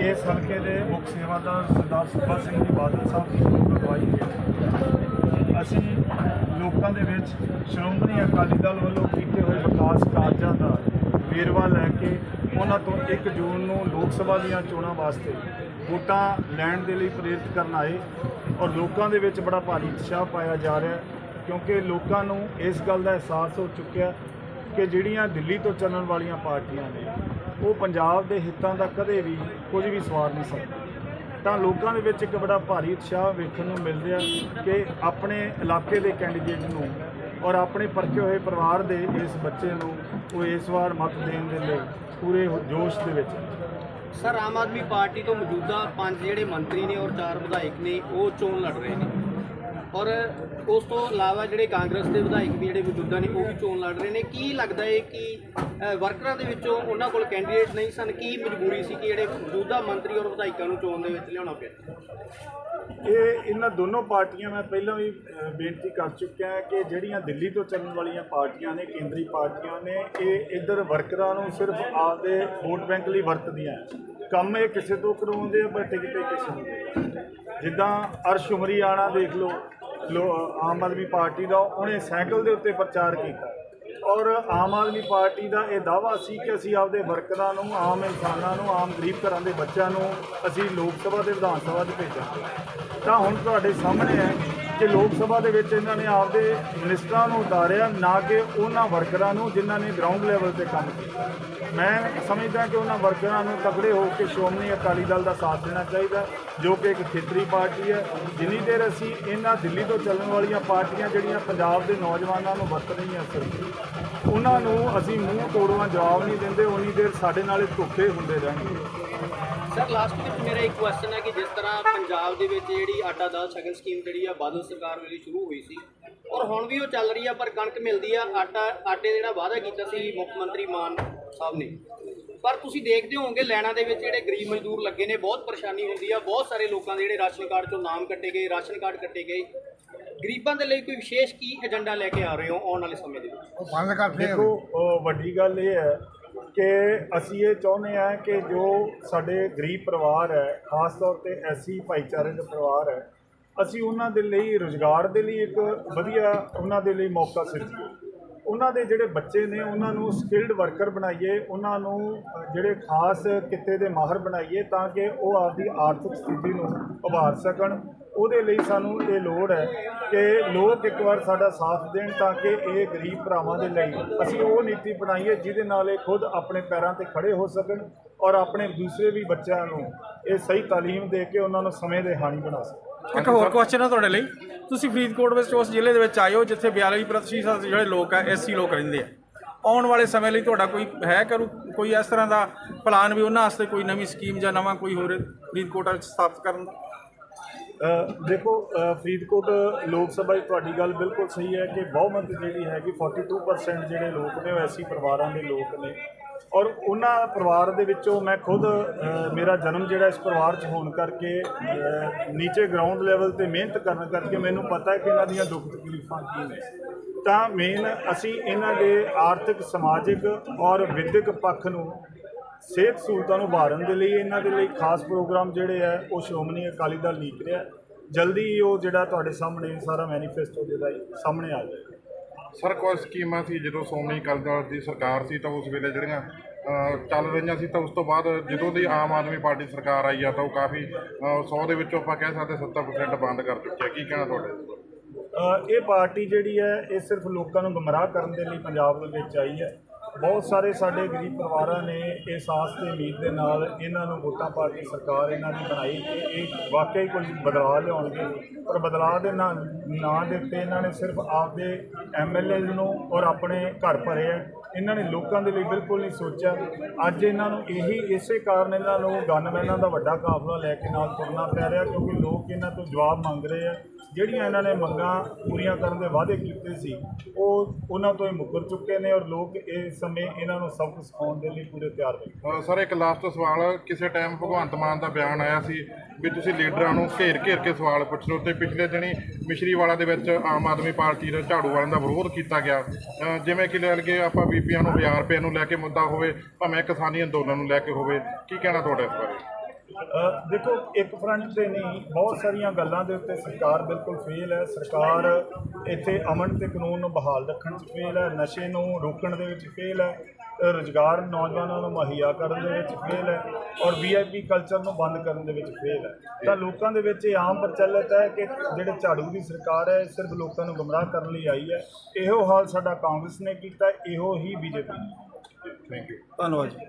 ਇਸ ਹਲਕੇ ਦੇ ਮੁੱਖ ਸੇਵਾਦਾਰ ਸਰਦਾਰ ਸੁਖਾ ਸਿੰਘ ਜੀ ਬਾਦਲ ਸਾਹਿਬ ਦੀ ਅਗਵਾਈ ਹੇਠ ਅਸੀਂ ਲੋਕਾਂ ਦੇ ਵਿੱਚ ਸ਼੍ਰੋਮਣੀ ਅਕਾਲੀ ਦਲ ਵੱਲੋਂ ਕੀਤੇ ਹੋਏ ਵਿਕਾਸ ਕਾਰਜਾਂ ਦਾ ਵੇਰਵਾ ਲੈ ਕੇ ਉਹਨਾਂ ਤੋਂ 1 ਜੂਨ ਨੂੰ ਲੋਕ ਸਭਾ ਦੀਆਂ ਚੋਣਾਂ ਵਾਸਤੇ ਵੋਟਾਂ ਲੈਣ ਦੇ ਲਈ ਪ੍ਰੇਰਿਤ ਕਰਨ ਆਏ ਔਰ ਲੋਕਾਂ ਦੇ ਵਿੱਚ ਬੜਾ ਭਾਰੀ ਉਤਸ਼ਾਹ ਪਾਇਆ ਜਾ ਰਿਹਾ ਕਿਉਂਕਿ ਲੋਕਾਂ ਨੂੰ ਇਸ ਗੱਲ ਦਾ ਅਹਿਸਾਸ ਹੋ ਚੁੱਕਿਆ ਕਿ ਜਿਹੜੀਆਂ ਦਿੱਲੀ ਤੋਂ ਚੱਲਣ ਵਾਲੀਆਂ ਪਾਰਟੀਆਂ ਨੇ ਉਹ ਪੰਜਾਬ ਦੇ ਹਿੱਤਾਂ ਦਾ ਕਦੇ ਵੀ ਕੁਝ ਵੀ ਸਵਾਰ ਨਹੀਂ ਸਕਦੀਆਂ ਤਾਂ ਲੋਕਾਂ ਦੇ ਵਿੱਚ ਇੱਕ ਬੜਾ ਭਾਰੀ ਉਤਸ਼ਾਹ ਵੇਖਣ ਨੂੰ ਮਿਲ ਰਿਹਾ ਕਿ ਆਪਣੇ ਇਲਾਕੇ ਦੇ ਕੈਂਡੀਡੇਟ ਨੂੰ ਔਰ ਆਪਣੇ ਪਰਖੇ ਹੋਏ ਪਰਿਵਾਰ ਦੇ ਇਸ ਬੱਚੇ ਨੂੰ ਉਹ ਇਸ ਵਾਰ ਮਤ ਦੇਣ ਦੇ ਲਈ ਪੂਰੇ ਜੋਸ਼ ਦੇ ਵਿੱਚ ਸਰ, ਆਮ ਆਦਮੀ ਪਾਰਟੀ ਤੋਂ ਮੌਜੂਦਾ ਪੰਜ ਜਿਹੜੇ ਮੰਤਰੀ ਨੇ ਔਰ ਚਾਰ ਵਿਧਾਇਕ ਨੇ, ਉਹ ਚੋਣ ਲੜ ਰਹੇ ਨੇ। ਔਰ ਉਸ ਤੋਂ ਇਲਾਵਾ ਜਿਹੜੇ ਕਾਂਗਰਸ ਦੇ ਵਿਧਾਇਕ ਵੀ ਜਿਹੜੇ ਮੌਜੂਦਾ ਨੇ, ਉਹ ਵੀ ਚੋਣ ਲੜ ਰਹੇ ਨੇ। ਕੀ ਲੱਗਦਾ ਹੈ ਕਿ ਵਰਕਰਾਂ ਦੇ ਵਿੱਚੋਂ ਉਹਨਾਂ ਕੋਲ ਕੈਂਡੀਡੇਟ ਨਹੀਂ ਸਨ? ਕੀ ਮਜਬੂਰੀ ਸੀ ਕਿ ਜਿਹੜੇ ਮੌਜੂਦਾ ਮੰਤਰੀ ਔਰ ਵਿਧਾਇਕਾਂ ਨੂੰ ਚੋਣ ਦੇ ਵਿੱਚ ਲਿਆਉਣਾ ਪਿਆ? ਇਹ ਇਹਨਾਂ ਦੋਨੋਂ ਪਾਰਟੀਆਂ ਮੈਂ ਪਹਿਲਾਂ ਵੀ ਬੇਨਤੀ ਕਰ ਚੁੱਕਿਆ ਕਿ ਜਿਹੜੀਆਂ ਦਿੱਲੀ ਤੋਂ ਚੱਲਣ ਵਾਲੀਆਂ ਪਾਰਟੀਆਂ ਨੇ, ਕੇਂਦਰੀ ਪਾਰਟੀਆਂ ਨੇ, ਇਹ ਇੱਧਰ ਵਰਕਰਾਂ ਨੂੰ ਸਿਰਫ ਆਪਦੇ ਵੋਟ ਬੈਂਕ ਲਈ ਵਰਤਦੀਆਂ ਕੰਮ ਇਹ ਕਿਸੇ ਤੋਂ ਕਰਵਾਉਂਦੇ ਆ, ਪਰ ਟਿਕਟੇ ਕਿਸੇ ਨੂੰ ਜਿੱਦਾਂ ਅਰਸ਼ ਉਮਰੀਆਣਾ ਦੇਖ ਲਓ। ਆਮ ਆਦਮੀ ਪਾਰਟੀ ਦਾ ਉਹਨੇ ਸਾਈਕਲ ਦੇ ਉੱਤੇ ਪ੍ਰਚਾਰ ਕੀਤਾ। ਔਰ ਆਮ ਆਦਮੀ ਪਾਰਟੀ ਦਾ ਇਹ ਦਾਵਾ ਸੀ ਕਿ ਅਸੀਂ ਆਪਦੇ ਵਰਕਰਾਂ ਨੂੰ, ਆਮ ਇਨਸਾਨਾਂ ਨੂੰ, ਆਮ ਗਰੀਬ ਘਰਾਂ ਦੇ ਬੱਚਿਆਂ ਨੂੰ ਅਸੀਂ ਲੋਕ ਸਭਾ ਤੇ ਵਿਧਾਨ ਸਭਾ 'ਚ ਭੇਜਾਂਗੇ। ਤਾਂ ਹੁਣ ਤੁਹਾਡੇ ਸਾਹਮਣੇ ਹੈ ਕਿ ਲੋਕ ਸਭਾ ਦੇ ਵਿੱਚ ਇਹਨਾਂ ਨੇ ਆਪਦੇ ਮਿਨਿਸਟਰਾਂ ਨੂੰ ਉਤਾਰਿਆ, ਨਾ ਕਿ ਉਹਨਾਂ ਵਰਕਰਾਂ ਨੂੰ ਜਿਨ੍ਹਾਂ ਨੇ ਗਰਾਊਂਡ ਲੈਵਲ ਤੇ ਕੰਮ ਕੀਤਾ। ਮੈਂ ਸਮਝਦਾ ਕਿ ਉਹਨਾਂ ਵਰਕਰਾਂ ਨੂੰ ਤਕੜੇ ਹੋ ਕੇ ਸ਼੍ਰੋਮਣੀ ਅਕਾਲੀ ਦਲ ਦਾ ਸਾਥ ਦੇਣਾ ਚਾਹੀਦਾ, ਜੋ ਕਿ ਇੱਕ ਖੇਤਰੀ ਪਾਰਟੀ ਹੈ। ਜਿੰਨੀ ਦੇਰ ਅਸੀਂ ਇਹਨਾਂ ਦਿੱਲੀ ਤੋਂ ਚੱਲਣ ਵਾਲੀਆਂ ਪਾਰਟੀਆਂ ਜਿਹੜੀਆਂ ਪੰਜਾਬ ਦੇ ਨੌਜਵਾਨਾਂ ਨੂੰ ਵਰਤ ਰਹੀਆਂ ਸਿਰਫ ਉਹਨਾਂ ਨੂੰ ਅਸੀਂ ਮੂੰਹ ਤੋੜਵਾ ਜਵਾਬ ਨਹੀਂ ਦਿੰਦੇ ਉਨੀ ਦੇਰ ਸਾਡੇ ਨਾਲ ਧੋਖੇ ਹੁੰਦੇ ਰਹਿਣਗੇ। ਸਰ ਲਾਸਟ ਵਿੱਚ ਮੇਰਾ ਇੱਕ ਕੁਐਸਚਨ ਹੈ ਕਿ ਜਿਸ ਤਰ੍ਹਾਂ ਪੰਜਾਬ ਦੇ ਵਿੱਚ ਜਿਹੜੀ ਆਟਾ ਦਾਲ ਸ਼ਗਨ ਸਕੀਮ ਜਿਹੜੀ ਆ ਬਾਦਲ ਸਰਕਾਰ ਵੇਲੇ ਸ਼ੁਰੂ ਹੋਈ ਸੀ ਔਰ ਹੁਣ ਵੀ ਉਹ ਚੱਲ ਰਹੀ ਆ ਪਰ ਕਣਕ ਮਿਲਦੀ ਆ ਆਟਾ ਆਟੇ ਜਿਹੜਾ ਵਾਅਦਾ ਕੀਤਾ ਸੀ ਮੁੱਖ ਮੰਤਰੀ ਮਾਨ ਸਾਹਿਬ ਨੇ। ਪਰ ਤੁਸੀਂ ਦੇਖਦੇ ਹੋਵੋਗੇ ਲੈਣਾ ਦੇ ਵਿੱਚ ਜਿਹੜੇ ਗਰੀਬ ਮਜ਼ਦੂਰ ਲੱਗੇ ਨੇ ਬਹੁਤ ਪਰੇਸ਼ਾਨੀ ਹੁੰਦੀ ਆ ਬਹੁਤ ਸਾਰੇ ਲੋਕਾਂ ਦੇ ਜਿਹੜੇ ਰਾਸ਼ਨ ਕਾਰਡ ਚੋਂ ਨਾਮ ਕੱਟੇ ਗਏ ਰਾਸ਼ਨ ਕਾਰਡ ਕੱਟੇ ਗਏ। ਗਰੀਬਾਂ ਦੇ ਲਈ ਕੋਈ ਵਿਸ਼ੇਸ਼ ਕੀ ਏਜੰਡਾ ਲੈ ਕੇ ਆ ਰਹੇ ਹੋ ਆਉਣ ਵਾਲੇ ਸਮੇਂ ਦੇ ਵਿੱਚ? ਦੇਖੋ ਵੱਡੀ ਗੱਲ ਇਹ ਹੈ ਕਿ ਅਸੀਂ ਇਹ ਚਾਹੁੰਦੇ ਹਾਂ ਕਿ ਜੋ ਸਾਡੇ ਗਰੀਬ ਪਰਿਵਾਰ ਹੈ, ਖਾਸ ਤੌਰ ਤੇ ਐਸੀ ਭਾਈਚਾਰੇ ਦੇ ਪਰਿਵਾਰ ਹੈ, ਅਸੀਂ ਉਹਨਾਂ ਦੇ ਲਈ, ਰੋਜ਼ਗਾਰ ਦੇ ਲਈ ਇੱਕ ਵਧੀਆ ਉਹਨਾਂ ਦੇ ਲਈ ਮੌਕਾ ਸਿਰਜੀਏ। ਉਹਨਾਂ ਦੇ ਜਿਹੜੇ ਬੱਚੇ ਨੇ, ਉਹਨਾਂ ਨੂੰ ਸਕਿਲਡ ਵਰਕਰ ਬਣਾਈਏ, ਉਹਨਾਂ ਨੂੰ ਜਿਹੜੇ ਖਾਸ ਕਿੱਤੇ ਦੇ ਮਾਹਰ ਬਣਾਈਏ ਤਾਂ ਕਿ ਉਹ ਆਪਦੀ ਆਰਥਿਕ ਸਥਿਤੀ ਨੂੰ ਉਭਾਰ ਸਕਣ। ਉਹਦੇ ਲਈ ਸਾਨੂੰ ਇਹ ਲੋੜ ਹੈ ਕਿ ਲੋਕ ਇੱਕ ਵਾਰ ਸਾਡਾ ਸਾਥ ਦੇਣ ਤਾਂ ਕਿ ਇਹ ਗਰੀਬ ਭਰਾਵਾਂ ਦੇ ਲਈ ਅਸੀਂ ਉਹ ਨੀਤੀ ਬਣਾਈਏ ਜਿਹਦੇ ਨਾਲ ਇਹ ਖੁਦ ਆਪਣੇ ਪੈਰਾਂ ਤੇ ਖੜੇ ਹੋ ਸਕਣ ਔਰ ਆਪਣੇ ਦੂਸਰੇ ਵੀ ਬੱਚਿਆਂ ਨੂੰ ਇਹ ਸਹੀ ਤਾਲੀਮ ਦੇ ਕੇ ਉਹਨਾਂ ਨੂੰ ਸਮੇਂ ਦੇ ਹਾਣੀ ਬਣਾ ਸਕਣ। ਇੱਕ ਹੋਰ ਕੁਐਸਚਨ ਹੈ ਤੁਹਾਡੇ ਲਈ। ਤੁਸੀਂ ਫਰੀਦਕੋਟ ਵਿੱਚ ਉਸ ਜ਼ਿਲ੍ਹੇ ਦੇ ਵਿੱਚ ਆਏ ਹੋ ਜਿੱਥੇ 42% ਜਿਹੜੇ ਲੋਕ ਆ, ਐਸਸੀ ਲੋਕ ਰਹਿੰਦੇ ਆ। ਆਉਣ ਵਾਲੇ ਸਮੇਂ ਲਈ ਤੁਹਾਡਾ ਕੋਈ ਹੈ ਕਰੂ, ਕੋਈ ਇਸ ਤਰ੍ਹਾਂ ਦਾ ਪਲਾਨ ਵੀ ਉਹਨਾਂ ਵਾਸਤੇ ਕੋਈ ਨਵੀਂ ਸਕੀਮ ਜਾਂ ਨਵਾਂ ਕੋਈ ਹੋਰ ਫਰੀਦਕੋਟ ਵਿੱਚ ਸਥਾਪਿਤ ਕਰਨ ਦਾ? ਦੇਖੋ ਫਰੀਦਕੋਟ ਲੋਕ ਸਭਾ 'ਚ ਤੁਹਾਡੀ ਗੱਲ ਬਿਲਕੁਲ ਸਹੀ ਹੈ ਕਿ ਬਹੁਮਤ ਜਿਹੜੀ ਹੈਗੀ 42% ਜਿਹੜੇ ਲੋਕ ਨੇ ਉਹ ਐਸੀ ਪਰਿਵਾਰਾਂ ਦੇ ਲੋਕ ਨੇ। ਔਰ ਉਹਨਾਂ ਪਰਿਵਾਰ ਦੇ ਵਿੱਚੋਂ ਮੈਂ ਖੁਦ ਮੇਰਾ ਜਨਮ ਜਿਹੜਾ ਇਸ ਪਰਿਵਾਰ 'ਚ ਹੋਣ ਕਰਕੇ ਨੀਚੇ ਗਰਾਊਂਡ ਲੈਵਲ ਤੇ ਮਿਹਨਤ ਕਰਨ ਕਰਕੇ ਮੈਨੂੰ ਪਤਾ ਹੈ ਕਿ ਇਹਨਾਂ ਦੀਆਂ ਦੁੱਖ ਤਕਲੀਫਾਂ ਕੀ ਨੇ। ਤਾਂ ਮੇਨ ਅਸੀਂ ਇਹਨਾਂ ਦੇ ਆਰਥਿਕ, ਸਮਾਜਿਕ ਔਰ ਵਿਦਿਅਕ ਪੱਖ ਨੂੰ, ਸਿਹਤ ਸਹੂਲਤਾਂ ਨੂੰ ਉਭਾਰਨ ਦੇ ਲਈ ਇਹਨਾਂ ਦੇ ਲਈ ਖਾਸ ਪ੍ਰੋਗਰਾਮ ਜਿਹੜੇ ਆ ਉਹ ਸ਼੍ਰੋਮਣੀ ਅਕਾਲੀ ਦਲ ਲੀਕ ਰਿਹਾ। ਜਲਦੀ ਉਹ ਜਿਹੜਾ ਤੁਹਾਡੇ ਸਾਹਮਣੇ ਸਾਰਾ ਮੈਨੀਫੈਸਟੋ ਜਿਹੜਾ ਸਾਹਮਣੇ ਆ ਜਾਏਗਾ। ਸਰ ਕੋਈ ਸਕੀਮਾਂ ਸੀ ਜਦੋਂ ਸ਼੍ਰੋਮਣੀ ਅਕਾਲੀ ਦਲ ਦੀ ਸਰਕਾਰ ਸੀ ਤਾਂ ਉਸ ਵੇਲੇ ਜਿਹੜੀਆਂ ਅ, ਚੱਲ ਰਹੀਆਂ ਸੀ ਤਾਂ ਉਸ ਤੋਂ ਬਾਅਦ ਜਦੋਂ ਦੀ ਆਮ ਆਦਮੀ ਪਾਰਟੀ ਸਰਕਾਰ ਆਈ ਆ ਤਾਂ ਉਹ ਕਾਫੀ 100 ਦੇ ਵਿੱਚੋਂ ਆਪਾਂ ਕਹਿ ਸਕਦੇ 70% ਬੰਦ ਕਰ ਚੁੱਕੀ ਹੈ ਕੀ ਕਹਿਣਾ ਤੁਹਾਡਾ? ਅ, ਇਹ ਪਾਰਟੀ ਜਿਹੜੀ ਹੈ ਇਹ ਸਿਰਫ ਲੋਕਾਂ ਨੂੰ ਗੁੰਮਰਾਹ ਕਰਨ ਦੇ ਲਈ ਪੰਜਾਬ ਦੇ ਵਿੱਚ ਆਈ ਹੈ। ਬਹੁਤ ਸਾਰੇ ਸਾਡੇ ਗਰੀਬ ਪਰਿਵਾਰਾਂ ਨੇ ਇਸ ਆਸ ਤੇ ਉਮੀਦ ਦੇ ਨਾਲ ਇਹਨਾਂ ਨੂੰ ਵੋਟਾਂ ਪਾ ਕੇ ਸਰਕਾਰ ਇਹਨਾਂ ਦੀ ਬਣਾਈ ਕਿ ਇਹ ਵਾਕਈ ਕੁਝ ਬਦਲਾਅ ਲਿਆਉਣਗੇ। ਪਰ ਬਦਲਾਅ ਦੇ ਨਾਂ ਨਾਂ ਦੇ ਉੱਤੇ ਇਹਨਾਂ ਨੇ ਸਿਰਫ ਆਪਦੇ ਐਮਐਲਏਜ਼ ਨੂੰ ਔਰ ਆਪਣੇ ਘਰ ਭਰੇ ਹੈ ਇਹਨਾਂ ਨੇ ਲੋਕਾਂ ਦੇ ਲਈ ਬਿਲਕੁਲ ਨਹੀਂ ਸੋਚਿਆ। ਅੱਜ ਇਹਨਾਂ ਨੂੰ ਇਹੀ ਇਸੇ ਕਾਰਨ ਇਹਨਾਂ ਨੂੰ ਗਨਮੈਨਾਂ ਦਾ ਵੱਡਾ ਕਾਫਲਾ ਲੈ ਕੇ ਨਾਲ ਤੁਰਨਾ ਪੈ ਰਿਹਾ ਕਿਉਂਕਿ ਲੋਕ ਇਹਨਾਂ ਤੋਂ ਜਵਾਬ ਮੰਗ ਰਹੇ ਆ। ਜਿਹੜੀਆਂ ਇਹਨਾਂ ਨੇ ਮੰਗਾਂ ਪੂਰੀਆਂ ਕਰਨ ਦੇ ਵਾਅਦੇ ਕੀਤੇ ਸੀ, ਉਹ ਉਹਨਾਂ ਤੋਂ ਹੀ ਮੁੱਕਰ ਚੁੱਕੇ ਨੇ ਔਰ ਲੋਕ ਇਸ ਸਮੇਂ ਇਹਨਾਂ ਨੂੰ ਸਬਕ ਸਿਖਾਉਣ ਦੇ ਲਈ ਪੂਰੇ ਤਿਆਰ ਨੇ। ਅ, ਸਰ ਇੱਕ ਲਾਸਟ ਸਵਾਲ ਕਿਸੇ ਟਾਈਮ ਭਗਵੰਤ ਮਾਨ ਦਾ ਬਿਆਨ ਆਇਆ ਸੀ ਵੀ ਤੁਸੀਂ ਲੀਡਰਾਂ ਨੂੰ ਘੇਰ ਘੇਰ ਕੇ ਸਵਾਲ ਪੁੱਛ ਲਓ ਤੇ ਪਿਛਲੇ ਦਿਨੀ ਮਿਸ਼ਰੀਵਾਲਾ ਦੇ ਵਿੱਚ ਆਮ ਆਦਮੀ ਪਾਰਟੀ ਦਾ ਝਾੜੂ ਵਾਲਿਆਂ ਦਾ ਵਿਰੋਧ ਕੀਤਾ ਗਿਆ। ਅ, ਜਿਵੇਂ ਕਿ ਲੈ ਲਈਏ ਆਪਾਂ ਬੀਬੀਆਂ ਨੂੰ 1000 ਰੁਪਏ ਨੂੰ ਲੈ ਕੇ ਮੁੱਦਾ ਹੋਵੇ ਭਾਵੇਂ ਕਿਸਾਨੀ ਅੰਦੋਲਨ ਨੂੰ ਲੈ ਕੇ ਹੋਵੇ ਕੀ ਕਹਿਣਾ ਤੁਹਾਡਾ ਇਸ ਬਾਰੇ? ਦੇਖੋ ਇੱਕ ਫਰੰਟ ਤੇ ਨਹੀਂ ਬਹੁਤ ਸਾਰੀਆਂ ਗੱਲਾਂ ਦੇ ਉੱਤੇ ਸਰਕਾਰ ਬਿਲਕੁਲ ਫੇਲ ਹੈ। ਸਰਕਾਰ ਇੱਥੇ ਅਮਨ ਤੇ ਕਾਨੂੰਨ ਨੂੰ ਬਹਾਲ ਰੱਖਣ 'ਚ ਫੇਲ ਹੈ ਨਸ਼ੇ ਨੂੰ ਰੋਕਣ ਦੇ ਵਿੱਚ ਫੇਲ ਹੈ ਰੁਜ਼ਗਾਰ ਨੌਜਵਾਨਾਂ ਨੂੰ ਮੁਹੱਈਆ ਕਰਨ ਦੇ ਵਿੱਚ ਫੇਲ ਹੈ ਔਰ ਵੀਆਈਪੀ ਕਲਚਰ ਨੂੰ ਬੰਦ ਕਰਨ ਦੇ ਵਿੱਚ ਫੇਲ ਹੈ। ਤਾਂ ਲੋਕਾਂ ਦੇ ਵਿੱਚ ਇਹ ਆਮ ਪ੍ਰਚਲਿਤ ਹੈ ਕਿ ਜਿਹੜੇ ਝਾੜੂ ਦੀ ਸਰਕਾਰ ਹੈ ਸਿਰਫ ਲੋਕਾਂ ਨੂੰ ਗੁੰਮਰਾਹ ਕਰਨ ਲਈ ਆਈ ਹੈ। ਇਹੋ ਹਾਲ ਸਾਡਾ ਕਾਂਗਰਸ ਨੇ ਕੀਤਾ ਇਹੋ ਹੀ ਬੀਜੇਪੀ ਨੇ। ਥੈਂਕ ਯੂ ਧੰਨਵਾਦ ਜੀ।